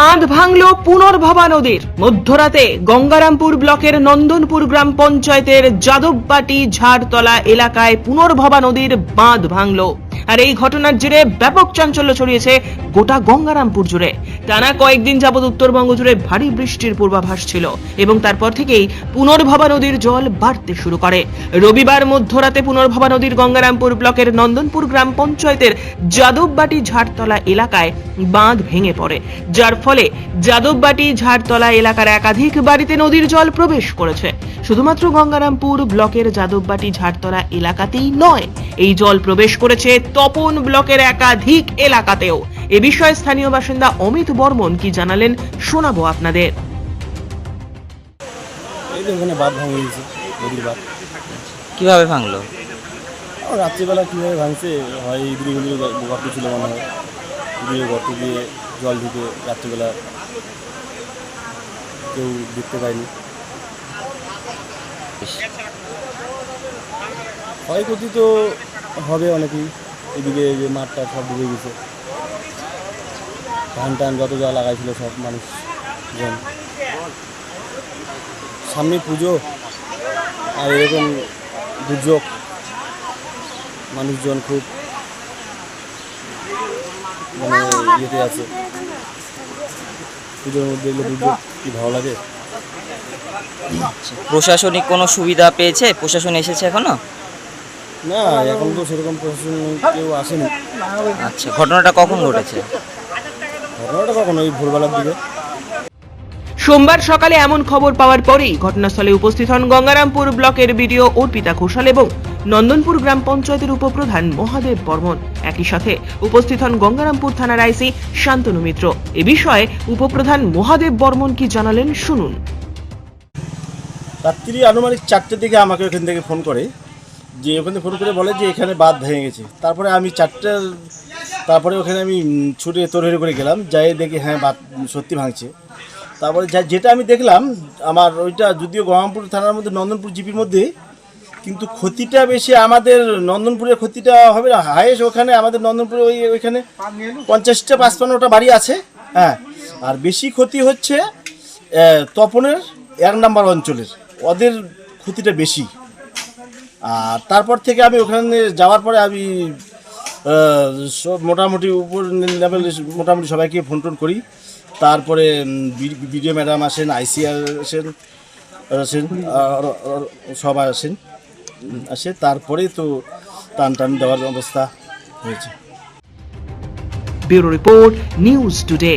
বাঁধ ভাঙল পুনর্ভবা নদীর। মধ্যরাতে গঙ্গারামপুর ব্লকের নন্দনপুর গ্রাম পঞ্চায়েতের যাদববাটি ঝাড়তলা এলাকায় পুনর্ভবা নদীর বাঁধ ভাঙল। আর এই ঘটনার জেরে ব্যাপক চাঞ্চল্য ছড়িয়েছে গোটা গঙ্গারামপুর জুড়ে। টানা কয়েকদিন যাবৎ উত্তরবঙ্গ জুড়ে ভারী বৃষ্টির পূর্বাভাস ছিল এবং তারপর থেকেই পুনর্ভবা নদীর জল বাড়তে শুরু করে। রবিবার মধ্যরাতে পুনর্ভবা নদীর গঙ্গারামপুর ব্লকের নন্দনপুর গ্রাম পঞ্চায়েতের যাদববাটি ঝাড়তলা এলাকায় বাঁধ ভেঙে পড়ে। যার ফলে যাদববাটি ঝাড়তলা এলাকার একাধিক বাড়িতে নদীর জল প্রবেশ করেছে। শুধুমাত্র গঙ্গারামপুর ব্লকের যাদববাটি ঝাড়তলা এলাকাতেই নয় এই জল প্রবেশ করেছে তপন ব্লকের একাধিক এলাকাতেও। এ বিষয়ে স্থানীয় বাসিন্দা অমিত বর্মন কি জানালেন শোনাবো আপনাদের। এই বাঁধ ভাঙে গেছে নদীর বাঁধ। কীভাবে ভাঙলো? রাত্রিবেলা কীভাবে ভাঙছে হয় ইঁদুরি ছিল মনে হয়। ইঁদুরে গর্ত দিয়ে জল ঢুকে রাত্রিবেলা কেউ দেখতে পায়নি ক্ষয়ক্ষতি তো হবে অনেকেই। এদিকে যে মাঠটা সব ডুবে গেছে। ধান টান যত যা লাগাইছিল সব মানুষ জন সামনে পুজো আর এরকম দুর্যোগ মানুষজন খুব মানে ইয়েতে আছে। পুজোর মধ্যে এগুলো দুর্যোগ কি ভালো লাগে? প্রশাসনিক কোনো সুবিধা পেয়েছে? প্রশাসন এসেছে এখনও? না এখন তো সেরকম প্রশাসন কেউ আসেনি। আচ্ছা ঘটনাটা কখন ঘটেছে? ঘটনাটা কখন? ওই ভোরবেলার দিকে। সোমবার সকালে এমন খবর পাওয়ার পরেই ঘটনাস্থলে উপস্থিত হন গঙ্গারামপুর ব্লকের বিডিও অর্পিতা ঘোষাল এবং নন্দনপুর গ্রাম পঞ্চায়েতের উপপ্রধান মহাদেব বর্মন। একই সাথে উপস্থিত হন গঙ্গারামপুর থানার আইসি শান্তনু মিত্র। এ বিষয়ে উপপ্রধান মহাদেব বর্মন কি জানালেন শুনুন। রাত্রি আনুমানিক চারটের দিকে আমাকে ওখান থেকে ফোন করে, যে ওখানে ফোন করে বলে যে এখানে বাঁধ ভেঙে গেছে। তারপরে আমি চারটে, তারপরে ওখানে আমি ছুটে তরহরি করে গেলাম, যাই দেখি হ্যাঁ বাঁধ সত্যি ভাঙছে। তারপরে যেটা আমি দেখলাম, আমার ওইটা যদিও গঙ্গামপুর থানার মধ্যে, নন্দনপুর জিপির মধ্যে, কিন্তু ক্ষতিটা বেশি আমাদের নন্দনপুরের ক্ষতিটা হবে না। হায়েস্ট ওখানে আমাদের নন্দনপুরে ওই ওইখানে পঞ্চাশটা, পাঁচপান্নটা বাড়ি আছে হ্যাঁ। আর বেশি ক্ষতি হচ্ছে তপনের এক নাম্বার অঞ্চলের। ওদের ক্ষতিটা বেশি। আর তারপর থেকে আমি ওখানে যাওয়ার পরে আমি সব মোটামুটি উপর লেভেল মোটামুটি সবাইকে ফোন টোন করি। তারপরে বিডিও ম্যাডাম আসেন, আইসিআর আসেন আসেন সবাই আসেন আসে। তারপরে তো টান টান দেওয়ার অবস্থা হয়েছে। Bureau report news today.